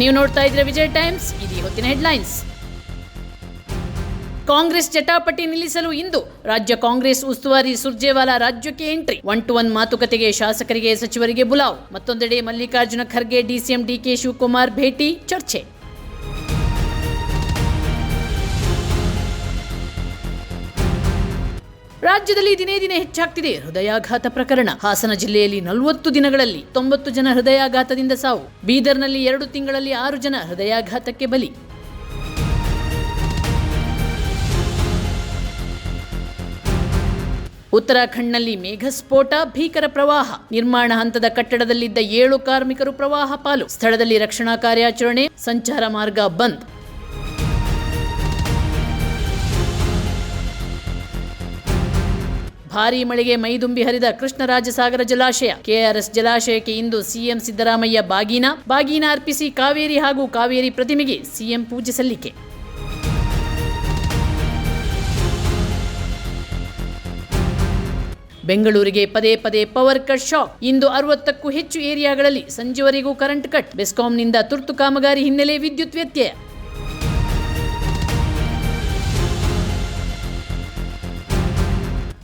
ನೀವು ನೋಡ್ತಾ ಇದ್ರೆ ವಿಜಯ್ ಟೈಮ್ಸ್, ಇದು ಹೊತ್ತಿನ ಹೆಡ್ಲೈನ್ಸ್. ಕಾಂಗ್ರೆಸ್ ಜಟಾಪಟಿ ನಿಲ್ಲಿಸಲು ಇಂದು ರಾಜ್ಯ ಕಾಂಗ್ರೆಸ್ ಉಸ್ತುವಾರಿ ಸುರ್ಜೇವಾಲಾ ರಾಜ್ಯಕ್ಕೆ ಎಂಟ್ರಿ. ಒನ್ ಟು ಒನ್ ಮಾತುಕತೆಗೆ ಶಾಸಕರಿಗೆ, ಸಚಿವರಿಗೆ ಬುಲಾವ್. ಮತ್ತೊಂದೆಡೆ ಮಲ್ಲಿಕಾರ್ಜುನ ಖರ್ಗೆ, ಡಿಸಿಎಂ ಡಿಕೆ ಶಿವಕುಮಾರ್ ಭೇಟಿ, ಚರ್ಚೆ. ರಾಜ್ಯದಲ್ಲಿ ದಿನೇ ದಿನೇ ಹೆಚ್ಚಾಗ್ತಿದೆ ಹೃದಯಾಘಾತ ಪ್ರಕರಣ. ಹಾಸನ ಜಿಲ್ಲೆಯಲ್ಲಿ ನಲವತ್ತು ದಿನಗಳಲ್ಲಿ ತೊಂಬತ್ತು ಜನ ಹೃದಯಾಘಾತದಿಂದ ಸಾವು. ಬೀದರ್ನಲ್ಲಿ ಎರಡು ತಿಂಗಳಲ್ಲಿ ಆರು ಜನ ಹೃದಯಾಘಾತಕ್ಕೆ ಬಲಿ. ಉತ್ತರಾಖಂಡ್ನಲ್ಲಿ ಮೇಘಸ್ಫೋಟ, ಭೀಕರ ಪ್ರವಾಹ. ನಿರ್ಮಾಣ ಹಂತದ ಕಟ್ಟಡದಲ್ಲಿದ್ದ ಏಳು ಕಾರ್ಮಿಕರು ಪ್ರವಾಹ ಪಾಲು. ಸ್ಥಳದಲ್ಲಿ ರಕ್ಷಣಾ ಕಾರ್ಯಾಚರಣೆ, ಸಂಚಾರ ಮಾರ್ಗ ಬಂದ್. ಭಾರೀ ಮಳೆಗೆ ಮೈದುಂಬಿ ಹರಿದ ಕೃಷ್ಣರಾಜಸಾಗರ ಜಲಾಶಯ. ಕೆಆರ್ಎಸ್ ಜಲಾಶಯಕ್ಕೆ ಇಂದು ಸಿಎಂ ಸಿದ್ದರಾಮಯ್ಯ ಬಾಗಿನ. ಬಾಗಿನ ಅರ್ಪಿಸಿ ಕಾವೇರಿ ಹಾಗೂ ಕಾವೇರಿ ಪ್ರತಿಮೆಗೆ ಸಿಎಂ ಪೂಜೆ ಸಲ್ಲಿಕೆ. ಬೆಂಗಳೂರಿಗೆ ಪದೇ ಪದೇ ಪವರ್ ಕಟ್ ಶಾಕ್. ಇಂದು ಅರವತ್ತಕ್ಕೂ ಹೆಚ್ಚು ಏರಿಯಾಗಳಲ್ಲಿ ಸಂಜೆವರೆಗೂ ಕರೆಂಟ್ ಕಟ್. ಬೆಸ್ಕಾಂನಿಂದ ತುರ್ತು ಕಾಮಗಾರಿ ಹಿನ್ನೆಲೆ ವಿದ್ಯುತ್ ವ್ಯತ್ಯಯ.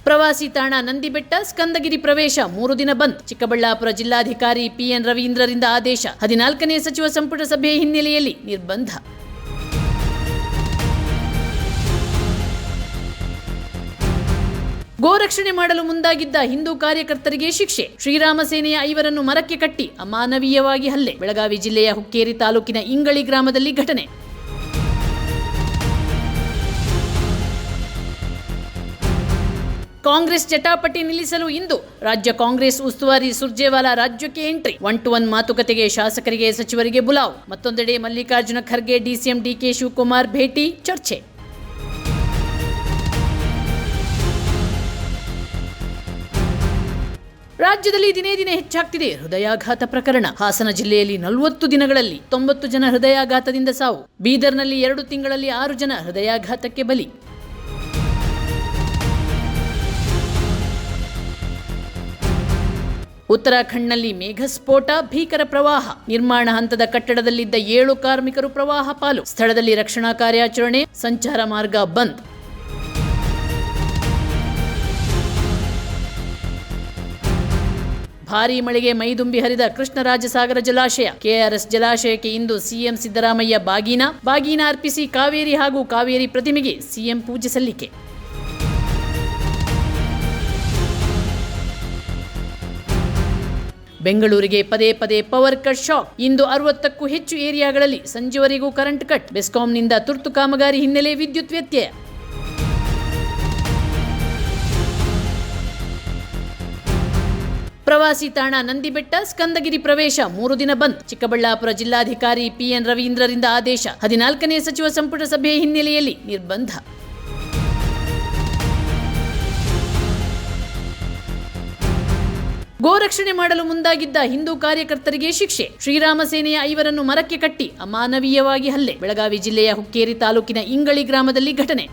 ಪ್ರವಾಸಿ ತಾಣ ನಂದಿಬೆಟ್ಟ ಸ್ಕಂದಗಿರಿ ಪ್ರವೇಶ ಮೂರು ದಿನ ಬಂದ್. ಚಿಕ್ಕಬಳ್ಳಾಪುರ ಜಿಲ್ಲಾಧಿಕಾರಿ ಪಿಎನ್ ರವೀಂದ್ರರಿಂದ ಆದೇಶ. ಹದಿನಾಲ್ಕನೇ ಸಚಿವ ಸಂಪುಟ ಸಭೆಯ ಹಿನ್ನೆಲೆಯಲ್ಲಿ ನಿರ್ಬಂಧ. ಗೋರಕ್ಷಣೆ ಮಾಡಲು ಮುಂದಾಗಿದ್ದ ಹಿಂದೂ ಕಾರ್ಯಕರ್ತರಿಗೆ ಶಿಕ್ಷೆ. ಶ್ರೀರಾಮ ಸೇನೆಯ ಐವರನ್ನು ಮರಕ್ಕೆ ಕಟ್ಟಿ ಅಮಾನವೀಯವಾಗಿ ಹಲ್ಲೆ. ಬೆಳಗಾವಿ ಜಿಲ್ಲೆಯ ಹುಕ್ಕೇರಿ ತಾಲೂಕಿನ ಇಂಗಳಿ ಗ್ರಾಮದಲ್ಲಿ ಘಟನೆ. ಕಾಂಗ್ರೆಸ್ ಜಟಾಪಟಿ ನಿಲ್ಲಿಸಲು ಇಂದು ರಾಜ್ಯ ಕಾಂಗ್ರೆಸ್ ಉಸ್ತುವಾರಿ ಸುರ್ಜೇವಾಲಾ ರಾಜ್ಯಕ್ಕೆ ಎಂಟ್ರಿ. ಒನ್ ಟು ಒನ್ ಮಾತುಕತೆಗೆ ಶಾಸಕರಿಗೆ, ಸಚಿವರಿಗೆ ಬುಲಾವ್. ಮತ್ತೊಂದೆಡೆ ಮಲ್ಲಿಕಾರ್ಜುನ ಖರ್ಗೆ ಡಿಸಿಎಂ ಡಿಕೆ ಶಿವಕುಮಾರ್ ಭೇಟಿ, ಚರ್ಚೆ. ರಾಜ್ಯದಲ್ಲಿ ದಿನೇ ದಿನೇ ಹೆಚ್ಚಾಗ್ತಿದೆ ಹೃದಯಾಘಾತ ಪ್ರಕರಣ. ಹಾಸನ ಜಿಲ್ಲೆಯಲ್ಲಿ ನಲವತ್ತು ದಿನಗಳಲ್ಲಿ ತೊಂಬತ್ತು ಜನ ಹೃದಯಾಘಾತದಿಂದ ಸಾವು. ಬೀದರ್ನಲ್ಲಿ ಎರಡು ತಿಂಗಳಲ್ಲಿ ಆರು ಜನ ಹೃದಯಾಘಾತಕ್ಕೆ ಬಲಿ. ಉತ್ತರಾಖಂಡ್ನಲ್ಲಿ ಮೇಘಸ್ಫೋಟ, ಭೀಕರ ಪ್ರವಾಹ, ನಿರ್ಮಾಣ ಹಂತದ ಕಟ್ಟಡದಲ್ಲಿದ್ದ ಏಳು ಕಾರ್ಮಿಕರು ಪ್ರವಾಹ ಪಾಲು. ಸ್ಥಳದಲ್ಲಿ ರಕ್ಷಣಾ ಕಾರ್ಯಾಚರಣೆ, ಸಂಚಾರ ಮಾರ್ಗ ಬಂದ್. ಭಾರೀ ಮಳೆಗೆ ಮೈದುಂಬಿ ಹರಿದ ಕೃಷ್ಣರಾಜಸಾಗರ ಜಲಾಶಯ. ಕೆಆರ್ಎಸ್ ಜಲಾಶಯಕ್ಕೆ ಇಂದು ಸಿಎಂ ಸಿದ್ದರಾಮಯ್ಯ ಬಾಗಿನ. ಬಾಗಿನ ಅರ್ಪಿಸಿ ಕಾವೇರಿ ಹಾಗೂ ಕಾವೇರಿ ಪ್ರತಿಮೆಗೆ ಸಿಎಂ ಪೂಜೆ ಸಲ್ಲಿಕೆ. ಬೆಂಗಳೂರಿಗೆ ಪದೇ ಪದೇ ಪವರ್ ಕಟ್ ಶಾಕ್. ಇಂದು ಅರವತ್ತಕ್ಕೂ ಹೆಚ್ಚು ಏರಿಯಾಗಳಲ್ಲಿ ಸಂಜೆವರೆಗೂ ಕರೆಂಟ್ ಕಟ್. ಬೆಸ್ಕಾಂನಿಂದ ತುರ್ತು ಕಾಮಗಾರಿ ಹಿನ್ನೆಲೆ ವಿದ್ಯುತ್ ವ್ಯತ್ಯಯ. ಪ್ರವಾಸಿ ತಾಣ ನಂದಿಬೆಟ್ಟ, ಸ್ಕಂದಗಿರಿ ಪ್ರವೇಶ ಮೂರು ದಿನ ಬಂದ್. ಚಿಕ್ಕಬಳ್ಳಾಪುರ ಜಿಲ್ಲಾಧಿಕಾರಿ ಪಿಎನ್ ರವೀಂದ್ರರಿಂದ ಆದೇಶ. ಹದಿನಾಲ್ಕನೇ ಸಚಿವ ಸಂಪುಟ ಸಭೆಯ ಹಿನ್ನೆಲೆಯಲ್ಲಿ ನಿರ್ಬಂಧ. ಗೋರಕ್ಷಣೆ ಮಾಡಲು ಮುಂದಾಗಿದ್ದ ಹಿಂದೂ ಕಾರ್ಯಕರ್ತರಿಗೆ ಶಿಕ್ಷೆ. ಶ್ರೀರಾಮ ಸೇನೆಯ ಐವರನ್ನು ಮರಕ್ಕೆ ಕಟ್ಟಿ ಅಮಾನವೀಯವಾಗಿ ಹಲ್ಲೆ. ಬೆಳಗಾವಿ ಜಿಲ್ಲೆಯ ಹುಕ್ಕೇರಿ ತಾಲೂಕಿನ ಇಂಗಳಿ ಗ್ರಾಮದಲ್ಲಿ ಘಟನೆ.